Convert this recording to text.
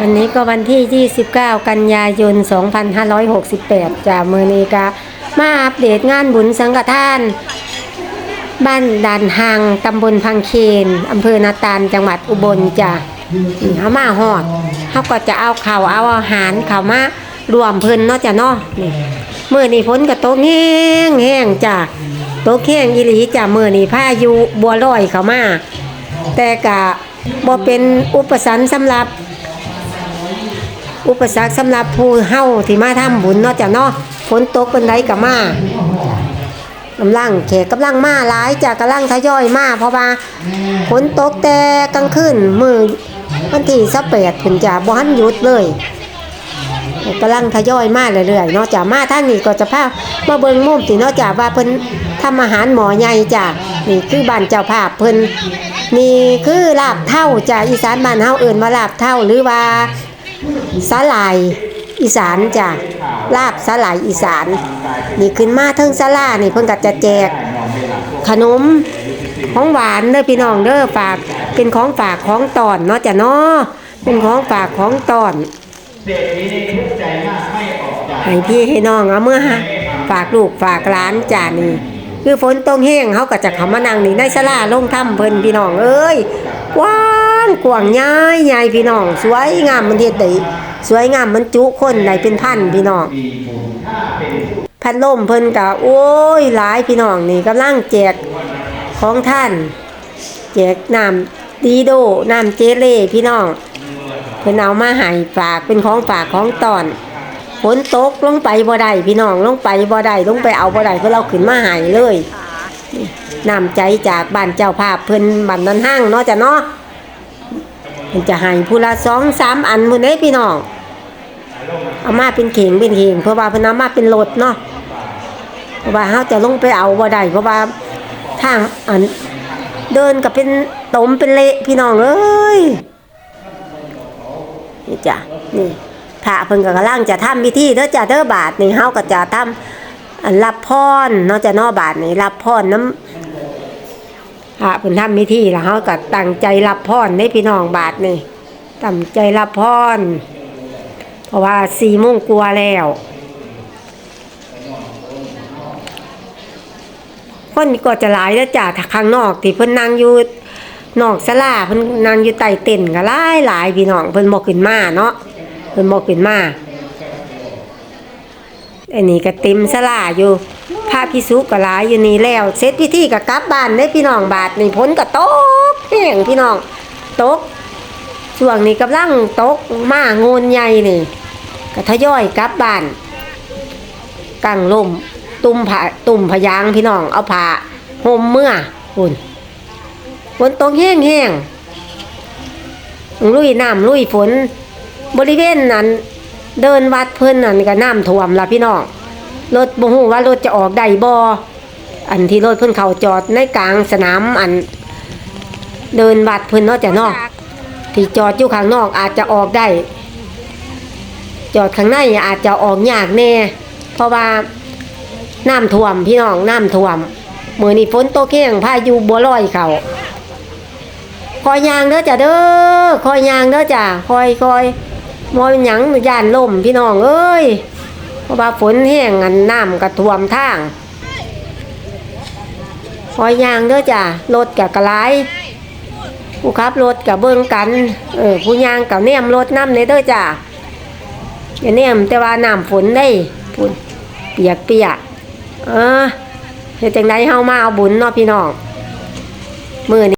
วันนี้ก็วันที่ 29 กันยายน 2568จากเมือนี้กะมาอัปเดตงานบุญสังฆทาน บ้านด่านหางตำบลพังเคนอำเภอนาตาลจังหวัดอุบลจ้ะเขามาหอดเขาก็จะเอาข่าวเอาอาหารข่าวมารวมเพิ่นเนาะจ้ะเนาะนี่มือนี้ฝนก็ตกแห้งแห้งจ้ะตกแห้งอีหลีจ้ะมือนี้พายุบัวลอยเข้ามาแต่กะบ่เป็นอุปสรรคสำหรับ อุปสรรคสำหรับผู้เฮาที่มาทำบุญเนาะจ้ะเนาะฝนตกเป็นไรก็มากำลังแขกกำลังมาหลายจ้ะกำลังทยอยมาเพราะว่าฝนตกแต่กลางคืนมือวันที่สิบแปดถึงจะบ่ทันหยุดเลยกำลังทยอยมาเรื่อยๆเนาะจ้ะมาท่างนี้ก็จะพามาเบิงมุมที่เนาะจ้ะว่าเพิ่นทำอาหารหมอใหญ่จ้ะนี่คือบ้านเจ้าภาพเพิ่นนี่คือลาบเท่าจ้ะอีสานบ้านเฮาเอิ้นว่าลาบเท่าหรือว่า สาหร่ายอีสานจ้ะลาบสาหร่ายอีสาน นี่ขึ้นมาเทิงสลานี่เพิ่นก็จะแจก ขนมของหวานเด้อพี่น้องเด้อฝากเป็นของฝากของตอนเนาะจ้ะเนาะเป็นของฝากของตอนให้พี่ให้น้องเอาเมื่อฮะฝากลูกฝากหลานจ้านี่คือฝนตกแห้งเขาก็จะเขามานั่งนี่ในสลาลงถ้ำเพิ่นพี่น้องเอ้ยว้า กว้างใหญ่ใหญ่พี่น้อง สวยงามมันเฮ็ดได้สวยงามมันจุคนได้เป็นพันพี่น้องพัดลมเพิ่นก็โอ้ยหลายพี่น้องนี่กำลังแจกของท่าน แจกน้ำดีโดน้ำเจเล่พี่น้องเพิ่นเอามาให้ฝากเป็นของฝากของตอนฝนตกลงไปบ่ได้พี่น้องลงไปบ่ได้ลงไปเอาบ่ได้เพิ่นเราขึ้นมาให้เลยนี่น้ำใจจากบ้านเจ้าภาพเพิ่นบ้านนั้นห้างเนาะจ้ะเนาะ เพิ่นจะให้ผู้ละสองสามอันมือนี้พี่น้องเอามาเป็นเข่งเป็นเข่งเพราะว่าพนามาเป็นรถเนาะเพราะว่าเขาจะลงไปเอาบ่ได้เพราะว่าทางอันเดินกับเป็นตมเป็นเละพี่น้องเอ้ยนี่จ้ะนี่พระเพิ่นก็กำลังจะทำพิธีเด้อจ้ะเด้อบาทนี่เฮาก็จะทำอันรับพรเนาะจ้ะนาะบาทนี่รับพรน้ำ พระเพิ่นทำพิธีแล้วเฮาก็ตั้งใจรับพรในพี่น้องบาทนี่ตั้งใจรับพรเพราะว่าสี่โมงกลัวแล้ว คนก็จะหลายแล้วจ้ะถ้าข้างนอกที่เพิ่นนั่งอยู่นอกศาลาเพิ่นนั่งอยู่ใต้เต็นก็หลายหลายพี่น้องเพิ่นบ่ขึ้นมาเนาะเพิ่นบ่ขึ้นมาอันนี้ก็เต็มศาลาอยู่ พระพิสุก็หลายอยู่นี่แล้วเสร็จพิธีก็กลับบ้านได้พี่น้องบาทนี่ฝนก็ตกแห้งพี่น้องตกช่วงนี้กำลังตกมาโงนใหญ่นี่ก็ทยอยกลับบ้านกังลมตุ่มผาตุ่มพยางพี่น้องเอาผ้าห่มเมื่อคุนฝนตกแห้งแห้งลุยน้ำลุยฝน บริเวณนั้น เดินวัดเพิ่นนั่นก็น้ำท่วมละพี่น้อง รถบ่ฮู้ว่ารถจะออกได้บ่อันที่รถเพิ่นเข้าจอดในกลางสนามอัน เดินวัดเพิ่นเนาะจ้ะเนาะที่จอดอยู่ข้างนอกอาจจะออกได้ จอดข้างในอาจจะออกยากแน่ เพราะว่าน้ำท่วมพี่น้องน้ำท่วมมือนี้ฝนตกแห้งพายุบัวลอยเขาคอยยางเด้อจ้ะเด้อคอยยางเด้อจ้ะคอยคอยมอยหยังย่านล่มพี่น้องเอ้ย เพราะว่าฝนแห้งอันน้ำกระท่วมทางคอยยางเด้อจ้ะรถกับกระไรผู้ขับรถกับเบิ่งกัน เออผู้ยางกับเนียมรถน้ำในเด้อจ้าอย่าเนี่ยมแต่ว่าน้ำฝนได้ฝนเปียกเปียกเออเฮ็ดจังไดเฮามาเอาบุญเนาะพี่น้องมื้อนี้